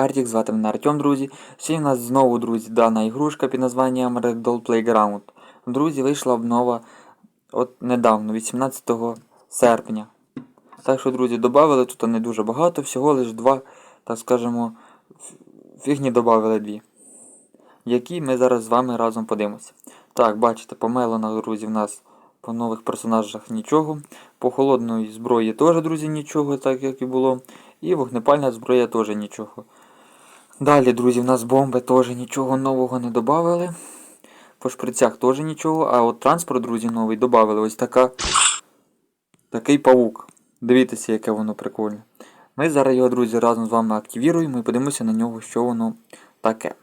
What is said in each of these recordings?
Артік, звати мене Артем, друзі. Сьогодні у нас знову, друзі, дана ігрушка під названням Ragdoll Playground. Друзі, вийшла обнова от недавно, 18 серпня. Так що, друзі, додали тут не дуже багато, всього лише два, так скажемо, фігні додали дві. Які ми зараз з вами разом подивимося. Так, бачите, по мелонах, друзі, в нас по нових персонажах нічого. По холодної зброї теж, друзі, нічого, так як і було. І вогнепальна зброя теж нічого. Далі, друзі, в нас бомби теж нічого нового не додали. По шприцях теж нічого. А от транспорт, друзі, новий додали. Ось така. Такий павук. Дивіться, яке воно прикольне. Ми зараз його, друзі, разом з вами активіруємо і подивимося на нього, що воно таке.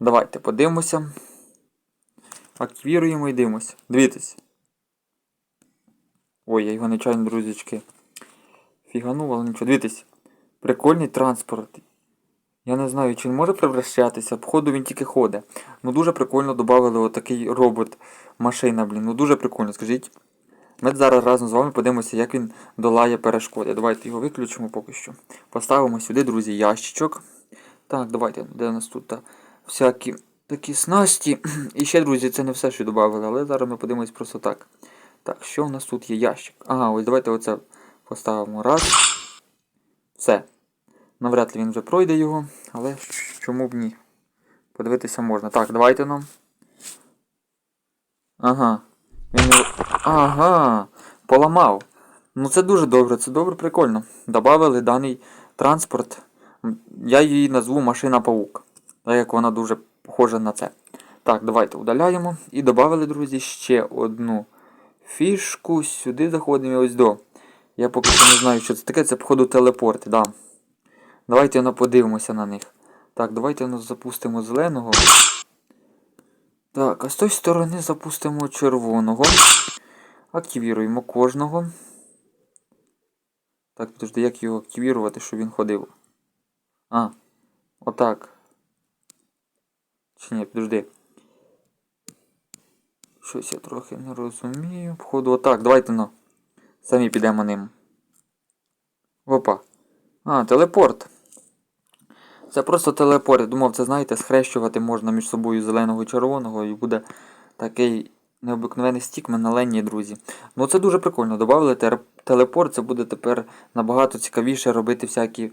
Давайте подивимося. Активіруємо і дивимося. Дивіться. Ой, я його нечайно, друзячки. Фіганув, але нічого. Дивіться. Прикольний транспорт. Я не знаю, чи він може превращатися. Походу він тільки ходить. Ну дуже прикольно додали отакий робот машина, блін. Ну дуже прикольно, скажіть. Ми зараз разом з вами подивимося, як він долає перешкоди. Давайте його виключимо поки що. Поставимо сюди, друзі, ящичок. Так, давайте, де у нас тут та, всякі такі снасті. І ще, друзі, це не все, що додали, але зараз ми подивимось просто так. Так, що у нас тут є ящик? Ага, ось давайте оце поставимо. Раз. Все. Навряд ли він вже пройде його, але чому б ні? Подивитися можна. Так, давайте нам. Ага. Він. Ага. Поламав. Ну це дуже добре, це добре, прикольно. Добавили даний транспорт. Я її назву машина паук. Так як вона дуже похожа на це. Так, давайте удаляємо. І додали, друзі, ще одну фішку. Сюди заходимо ось до. Я поки що не знаю, що це таке, це, походу, телепорти, да. Давайте ну, подивимося на них. Так, давайте ну, запустимо зеленого. Так, а з тої сторони запустимо червоного. Активіруємо кожного. Так, підожди, як його активірувати, щоб він ходив? А, отак. Чи ні, підожди. Щось я трохи не розумію. Походу, отак. Давайте ну. Самі підемо ним. Опа. А, телепорт. Це просто телепорт. Я думав, це, знаєте, схрещувати можна між собою зеленого і червоного, і буде такий необикновений стікмен на друзі. Ну це дуже прикольно. Добавили телепорт, це буде тепер набагато цікавіше робити всякі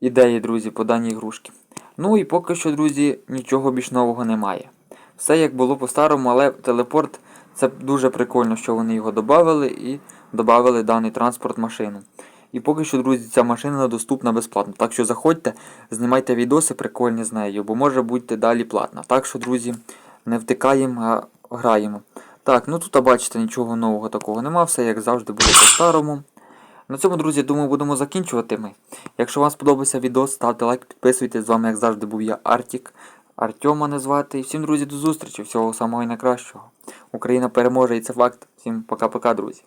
ідеї, друзі, по даній ігрушці. Ну і поки що, друзі, нічого більш нового немає. Все як було по-старому, але телепорт це дуже прикольно, що вони його додали і додали даний транспорт машину. І поки що, друзі, ця машина доступна безплатно. Так що заходьте, знімайте відоси прикольні з нею, бо може бути далі платна. Так що, друзі, не втикаємо, а граємо. Так, ну тут бачите, нічого нового такого нема, все як завжди було по-старому. На цьому, друзі, думаю, будемо закінчувати ми. Якщо вам сподобався відео, ставте лайк, підписуйтесь. З вами, як завжди, був я Артік. Артем мене звати. І всім, друзі, до зустрічі. Всього самого найкращого. Україна переможе і це факт. Всім пока-пока, друзі.